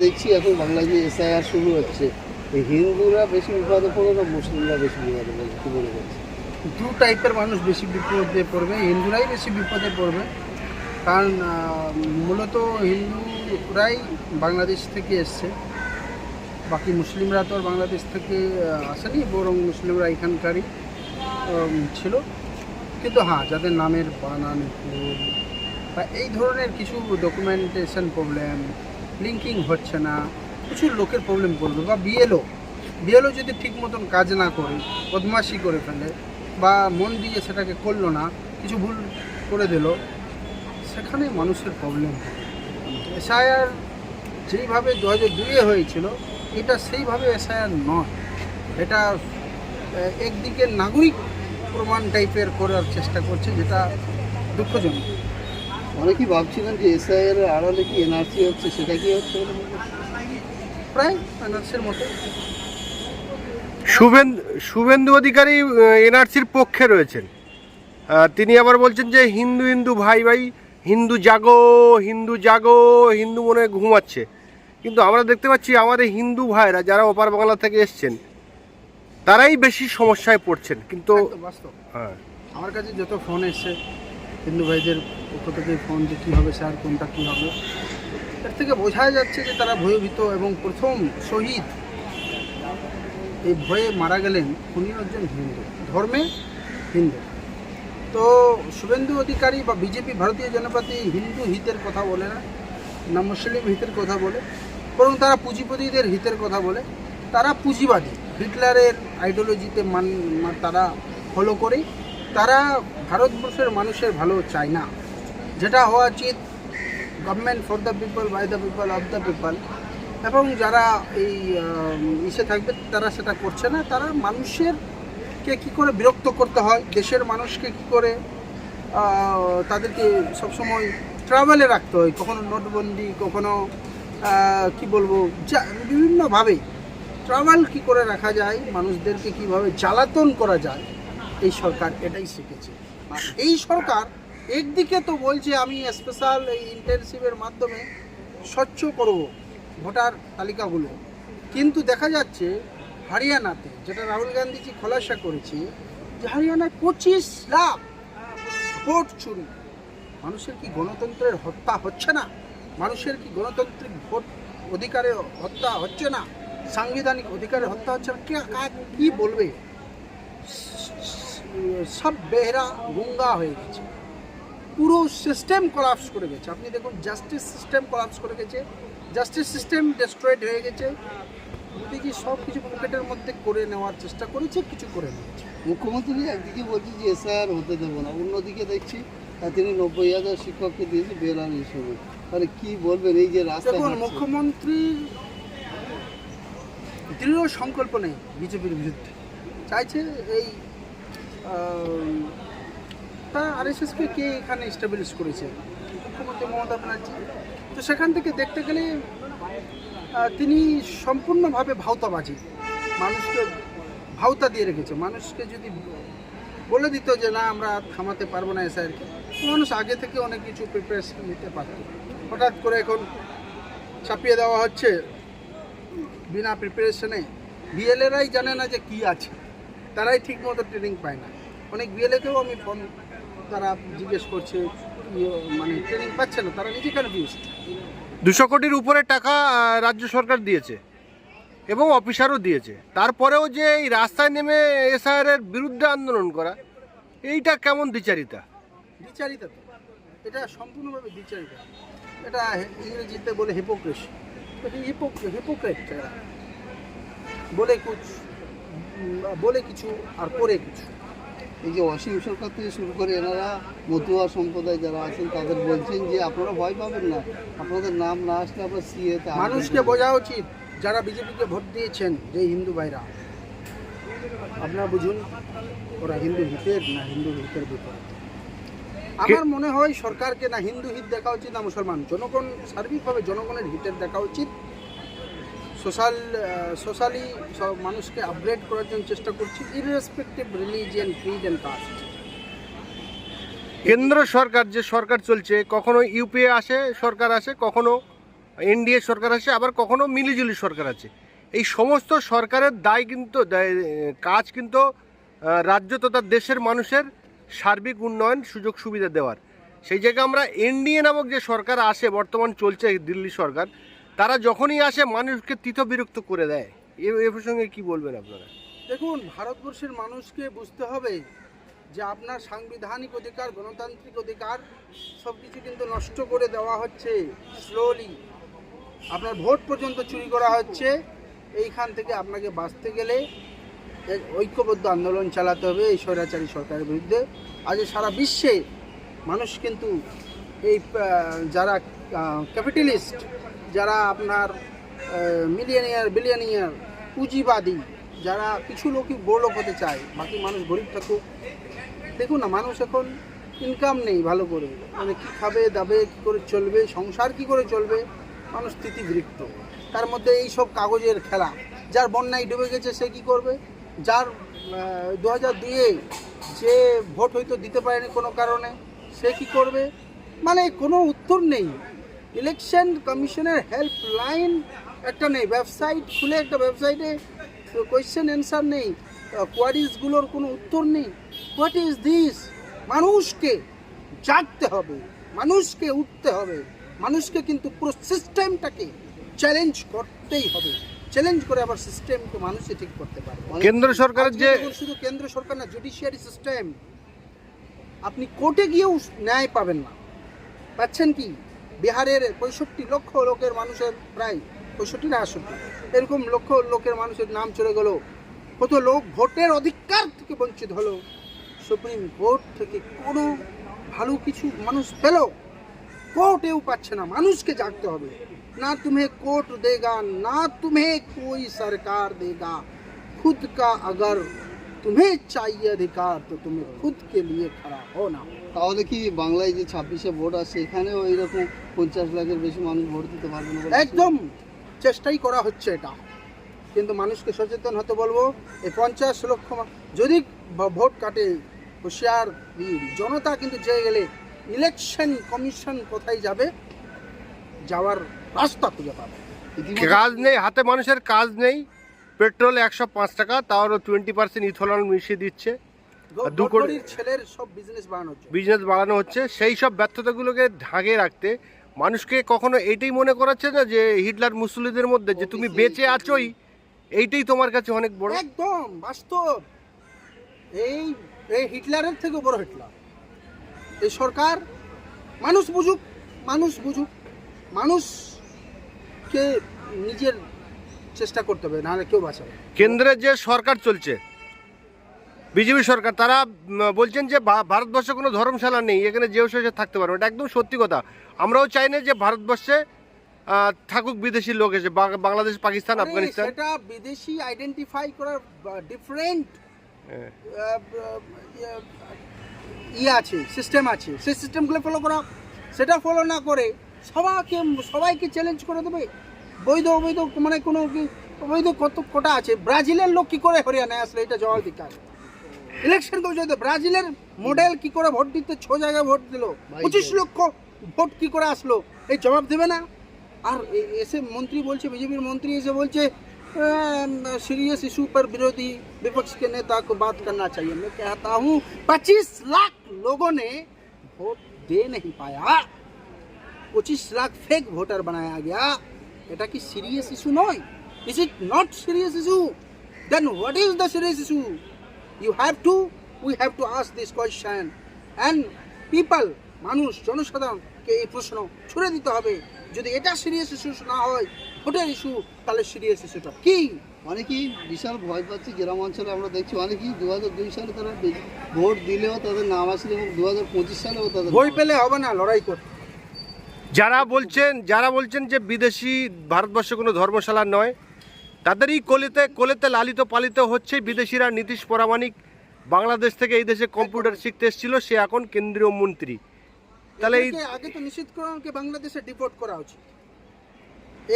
দেখছি এখন বাংলায় যে এসআইআর শুরু হচ্ছে হিন্দুরা বেশি বিপদে পড়ে না মুসলিমরা বেশি বিপদে পড়ে কি মনে করছে দু টাইপের মানুষ বেশি বিপদে পড়বে, হিন্দুরাই বেশি বিপদে পড়বে। কারণ মূলত হিন্দুরাই বাংলাদেশ থেকে এসছে। বাকি মুসলিমরা তো আর বাংলাদেশ থেকে আসেনি, বরং মুসলিমরা এখানকারই ছিল। কিন্তু হ্যাঁ যাদের নামের বানান বা এই ধরনের কিছু ডকুমেন্টেশন প্রবলেম লিঙ্কিং হচ্ছে না। প্রচুর লোকের প্রবলেম করবে বা বিএলও বিএলও যদি ঠিক মতন কাজ না করে, বদমাশি করে ফেলে, বা মন দিয়ে সেটাকে করল না, কিছু ভুল করে দিল, সেখানে মানুষের প্রবলেম এসআইআর যেইভাবে দু হাজার দুইয়ে হয়েছিল, এটা সেইভাবে এসআইআর নয়। এটা একদিকে নাগরিক প্রমাণ টাইপের করার চেষ্টা করছে, যেটা দুঃখজনক। অনেকেই ভাবছিলেন যে এসআইআর আড়ালে কি এনআরসি হচ্ছে সেটা কি হচ্ছে? প্রায় এনআরসির মতো শুভেন্দু শুভেন্দু অধিকারী এনআরসির পক্ষে রয়েছেন। তিনি আবার বলছেন যে হিন্দু হিন্দু ভাই ভাই হিন্দু জাগো হিন্দু জাগো হিন্দু মনে হয় ঘুমাচ্ছে। কিন্তু আমরা দেখতে পাচ্ছি আমাদের হিন্দু ভাইরা যারা ওপার বাংলা থেকে এসছেন তারাই বেশি সমস্যায় পড়ছেন। কিন্তু হ্যাঁ। আমার কাছে যত ফোন এসছে হিন্দু ভাইদের পক্ষ থেকে ফোন যে কী হবে স্যার, কোনটা কী হবে এর থেকে বোঝা যাচ্ছে যে তারা ভয়ভীত এবং প্রথম শহীদ এই ভয়ে মারা গেলেন উনি একজন হিন্দু, ধর্মে হিন্দু। তো শুভেন্দু অধিকারী বা বিজেপি, ভারতীয় জনতা পার্টি হিন্দু হিতের কথা বলে না না মুসলিম হিতের কথা বলে, বরং তারা পুঁজিপতিদের হিতের কথা বলে। তারা পুঁজিবাদী, হিটলারের আইডিওলজিতে মান, তারা ফলো করে তারা ভারতবর্ষের মানুষের ভালো চায় না। যেটা হওয়া উচিত government for the people by the people of the people এবং যারা এই ইসে থাকবে, তারা সেটা করছে না। তারা মানুষের কে কী করে বিরক্ত করতে হয়? দেশের মানুষকে কী করে তাদেরকে সবসময় ট্রাভেলে রাখতে হয়? কখনো নোটবন্দি, কখনো কি বলব বিভিন্নভাবে। ট্রাভেল কি করে রাখা যায়? মানুষদেরকে কীভাবে জ্বালাতন করা যায়? এই সরকার এটাই শিখেছে। এই সরকার একদিকে তো বলছে আমি স্পেশাল এই ইন্টার্নশিপের মাধ্যমে স্বচ্ছ করব ভোটার তালিকাগুলো। কিন্তু দেখা যাচ্ছে হরিয়ানাতে, যেটা রাহুল গান্ধীজি খোলাসা করেছে, যে হরিয়ানায় পঁচিশ লাখ ভোট চুরি। মানুষের কি গণতন্ত্রের হত্যা হচ্ছে না? মানুষের কি গণতান্ত্রিক ভোট অধিকারে হত্যা হচ্ছে না? সাংবিধানিক অধিকারে হত্যা হচ্ছে না? কে, কি বলবে? সব বেহরা গুঙ্গা হয়ে গেছে। পুরো সিস্টেম কলাপস করে গেছে। আপনি দেখুন জাস্টিস সিস্টেম কলাপস করে গেছে। জাস্টিস সিস্টেম ডিস্ট্রয়েড হয়ে গেছে। মোদিজি সব কিছু পকেটের মধ্যে করে নেওয়ার চেষ্টা করেছে কিছু করে নিয়েছে মুখ্যমন্ত্রী একদিকে বলছে যে এসআইআর হতে দেবো না। অন্যদিকে দেখছি তিনি নব্বই হাজার শিক্ষককে দিয়েছে বেলার হিসেবে তাহলে কি বলবেন? এই যে রাস্তা দেখুন মুখ্যমন্ত্রীর দৃঢ় সংকল্প নেই বিজেপির বিরুদ্ধে। চাইছে এই তা আরএসএসকে কে এখানে স্টাবলিশ করেছে? মুখ্যমন্ত্রী মমতা ব্যানার্জি। তো সেখান থেকে দেখতে গেলে তিনি সম্পূর্ণভাবে ভাওতাবাজি। মানুষকে ভাওতা দিয়ে রেখেছে। মানুষকে যদি বলে দিত যে, না, আমরা থামাতে পারব না এসআইআরকে, মানুষ আগে থেকে অনেক কিছু প্রিপারেশন নিতে পারত। হঠাৎ করে এখন চাপিয়ে দেওয়া হচ্ছে, বিনা প্রিপারেশনে বিএলএরাই জানে না যে কি আছে। তারাই ঠিক মতো ট্রেনিং পায় না। অনেক বিএলএকেও আমি ফোন তারা জিজ্ঞেস করছে ইয়ে, মানে ট্রেনিং পাচ্ছে না তারা নিজে কনফিউজড দুশো কোটির উপরে টাকা রাজ্য সরকার দিয়েছে এবং অফিসারও দিয়েছে। তারপরেও যে এই রাস্তায় নেমে এসআইআর এর বিরুদ্ধে আন্দোলন করা এইটা কেমন দ্বিচারিতা? বিচারিতা তো। এটা সম্পূর্ণভাবে বিচারিতা এটা ইংরেজিতে বলে হিপোক্রেসি হিপোক্রেট বলে কিছু বলে কিছু আর করে কিছু। এই যে অসীম সরকার থেকে শুরু করে এনারা মতুয়া সম্প্রদায় যারা আছেন তাদের বলছেন যে আপনারা ভয় পাবেন না। আপনাদের নাম না আসলে আপনার সিএ মানুষকে বোঝা উচিত যারা বিজেপিকে ভোট দিয়েছেন যে হিন্দু ভাইরা। আপনারা বুঝুন ওরা হিন্দু হিতের না হিন্দু হিতের বিপরীত? আমার মনে হয় সরকারকে না হিন্দু হিত দেখা উচিত না মুসলমান। জনগণ সার্বিকভাবে জনগণের হিতের দেখা উচিত। সোশ্যাল সোশ্যালি সব মানুষকে আপগ্রেড করার জন্য চেষ্টা করছি irrespective religion creed and caste কেন্দ্র সরকার, যে সরকার চলছে, কখনো ইউপিএ আসে, সরকার আসে, কখনো এনডিএ সরকার আছে আবার কখনো মিলিজুলি সরকার আছে। এই সমস্ত সরকারের দায় কিন্তু কাজ কিন্তু রাজ্য তথা দেশের মানুষের সার্বিক উন্নয়ন, সুযোগ সুবিধা দেওয়ার। সেই জায়গায় আমরা এনডিএ নামক যে সরকার আসে, বর্তমান চলছে দিল্লি সরকার তারা যখনই আসে, মানুষকে তীত বিরক্ত করে দেয়। এ প্রসঙ্গে কি বলবেন আপনারা? দেখুন, ভারতবর্ষের মানুষকে বুঝতে হবে যে আপনার সাংবিধানিক অধিকার, গণতান্ত্রিক অধিকার সব কিছু কিন্তু নষ্ট করে দেওয়া হচ্ছে স্লোলি আপনার ভোট পর্যন্ত চুরি করা হচ্ছে, এইখান থেকে আপনাকে বাঁচতে গেলে ঐক্যবদ্ধ আন্দোলন চালাতে হবে এই স্বৈরাচারী সরকারের বিরুদ্ধে। আজ সারা বিশ্বে মানুষ কিন্তু এই যারা ক্যাপিটালিস্ট যারা আপনার মিলিয়নিয়ার বিলিয়নিয়ার পুঁজিবাদী, যারা কিছু লোকই বড় লোক হতে চায়, বাকি মানুষ গরিব থাকুক, দেখুন না, মানুষ এখন ইনকাম নেই ভালো করে। মানে কি খাবে, দাবে, কী করে চলবে, সংসার কি করে চলবে, মানুষ স্থিতিবৃত্ত তার মধ্যে এই সব কাগজের খেলা, যার বন্যায় ডুবে গেছে সে কি করবে? যার দু হাজার দুয়ে যে ভোট হয়তো দিতে পারেনি কোনো কারণে, সে কি করবে? মানে কোনো উত্তর নেই। ইলেকশন কমিশনের হেল্পলাইন একটা নেই ওয়েবসাইট খুলে একটা ওয়েবসাইটে কোয়েশ্চেন অ্যান্সার নেই কোয়ারিজগুলোর কোনো উত্তর নেই। হোয়াট ইজ দিস মানুষকে জাগতে হবে মানুষকে উঠতে হবে মানুষকে কিন্তু পুরো সিস্টেমটাকে চ্যালেঞ্জ করতেই হবে। চ্যালেঞ্জ করে আবার সিস্টেমকে মানুষই ঠিক করতে পারবে কেন্দ্র সরকারের যে শুধু কেন্দ্র সরকার না জুডিশিয়ারি সিস্টেম আপনি কোর্টে গিয়েও ন্যায় পাবেন না। পাচ্ছেন কি? বিহারের পঁয়ষট্টি লক্ষ লোকের মানুষের প্রায় পঁয়ষট্টি না আষট্টি এরকম লক্ষ লোকের মানুষের নাম চলে গেল কত লোক ভোটের অধিকার থেকে বঞ্চিত হলো সুপ্রিম কোর্ট থেকে কোনো ভালো কিছু মানুষ পেল কোর্টেও পাচ্ছে না মানুষকে জাগতে হবে না तुम्हें कोर्ट देगा ना तुम्हें कोई सरकार देगा खुद का अगर तुम्हें चाहिए अधिकार तो तुम्हें खुद के लिए खड़ा होना তাহলে কি বাংলায় যে ছাব্বিশে ভোট আসছে এখানেও এইরকম পঞ্চাশ লাখের বেশি মানুষ ভোট দিতে পারবে না একদম চেষ্টাই করা হচ্ছে এটা। কিন্তু মানুষকে সচেতন হতে বলব এই পঞ্চাশ লক্ষ যদি ভোট কাটে হুঁশিয়ার জনতা কিন্তু চেয়ে গেলে ইলেকশন কমিশন কোথায় যাবে? যাওয়ার রাস্তা খুঁজে পাবে। কাজ নেই হাতে মানুষের কাজ নেই। পেট্রোল একশো পাঁচ টাকা তাও টোয়েন্টি পার্সেন্ট ইথনল মিশিয়ে দিচ্ছে। দু কোটি- ছেলের সব বিজনেস বানানো হচ্ছে। বিজনেস বাড়ানো হচ্ছে সেই সব ব্যর্থতাগুলোকে ঢাকে রাখতে মানুষকে কখনো এইটাই মনে করাচ্ছে না যে হিটলার মুসলিদের মধ্যে যে তুমি বেঁচে আছোই এইটাই তোমার কাছে অনেক বড়? একদম বাস্তব। এই এই হিটলারের থেকে বড় হিটলার। এই সরকার মানুষ বুঝুক মানুষ বুঝুক মানুষকে নিজের চেষ্টা করতে হবে নাহলে কেউ বাঁচাবে না। কেন্দ্রের যে সরকার চলছে বিজেপি সরকার তারা বলছেন যে ভারতবর্ষে কোনো ধর্মশালা নেই এখানে যে সে থাকতে পারবে এটা একদম সত্যি কথা। আমরাও চাই না যে ভারতবর্ষে থাকুক বিদেশি লোক এসে বাংলাদেশ পাকিস্তান আফগানিস্তান। সেটা বিদেশি আইডেন্টিফাই করার ডিফারেন্ট হ্যাঁ। ইয়ে আছে সিস্টেম আছে। সেই সিস্টেমগুলো ফলো করা সেটা ফলো না করে সবাইকে সবাইকে চ্যালেঞ্জ করে দেবে। বৈধ অবৈধ মানে কোনো কি- অবৈধ কত কোটা আছে? ব্রাজিলের লোক কি করে হরিয়ানায় আসলে এটা জবাব দিতে ইলেকশন কমিশন ব্রাজিলের মডেল কি করে ভোট দিতে ছ জায়গায় ভোট দিল পঁচিশ লক্ষ ভোট কি করে আসলো এই জবাব দেবে না আর এ- এসে মন্ত্রী বলছে বিজেপির মন্ত্রী এসে বলছে सीरियस इशू पर विरोधी विपक्ष के नेता को बात करना चाहिए मैं कहता हूँ पच्चीस लाख लोगों ने वोट दे नहीं पाया পঁচিশ লাখ ফেক ভোটার বানায়া গিয়া এটা কি সিরিয়াস ইস্যু নয় is it not serious issue then what is the serious issue you have to we have to ask this question and people মানুষ জনসাধারণকে এই প্রশ্ন ছুড়ে দিতে হবে। যদি এটা সিরিয়াস ইস্যু না হয় ভোটের ইস্যু তাহলে সিরিয়াস ইস্যুটা কি? অনেকেই বিশাল ভয় পাচ্ছে গ্রাম অঞ্চলে আমরা দেখছি অনেকেই দু হাজার দুই সালে তারা ভোট দিলেও তাদের নাম আসলে এবং দু হাজার পঁচিশ সালেও তাদের নাম পেলে হবে না লড়াই করতে। যারা বলছেন যারা বলছেন যে বিদেশি ভারতবর্ষে কোনো ধর্মশালা নয় তাদেরই কোলেতে কোলেতে লালিত পালিত হচ্ছে বিদেশিরা। নীতিশ পরামানিক বাংলাদেশ থেকে এই দেশে কম্পিউটার শিখতে এসেছিল সে এখন কেন্দ্রীয় মন্ত্রী। তাহলে আগে তো নিশ্চিত করা আমাকে বাংলাদেশে ডিপোর্ট করা উচিত।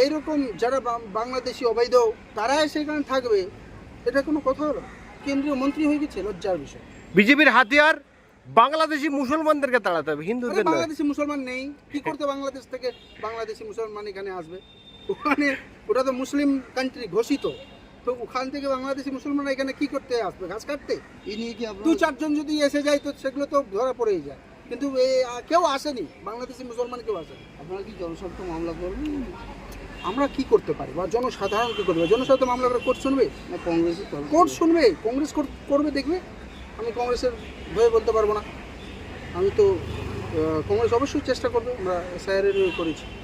এইরকম যারা বাংলাদেশি অবৈধ তারা সেখানে থাকবে এটা কোনো কথা হলো কেন্দ্রীয় মন্ত্রী হয়ে গেছে লজ্জার বিষয়। বিজেপির হাতিয়ার বাংলাদেশি মুসলমানদেরকে তাড়াতে হবে হিন্দুদের বাংলাদেশি মুসলমান নেই কি করতে বাংলাদেশ থেকে বাংলাদেশি মুসলমান এখানে আসবে? ওখানে ওটা তো মুসলিম কান্ট্রি ঘোষিত। তো ওখান থেকে বাংলাদেশি মুসলমান এখানে কি করতে আসবে? ঘাস কাটতে? এই নিয়ে কি দু চারজন যদি এসে যায় তো সেগুলো তো ধরা পড়েই যায়। কিন্তু কেউ আসেনি। বাংলাদেশি মুসলমান কেউ আসেনি। আপনারা কি জনস্বার্থ মামলা করবেন? আমরা কি করতে পারি? বা জনসাধারণ কি করবে? জনসাধারণ মামলা করে কোর্ট শুনবে? না কংগ্রেসের তরফ কোর্ট শুনবে। কংগ্রেস কর- করবে দেখবে। আমি কংগ্রেসের হয়ে বলতে পারব না। আমি তো কংগ্রেস অবশ্যই চেষ্টা করবে। আমরা এসআইআর করেছি।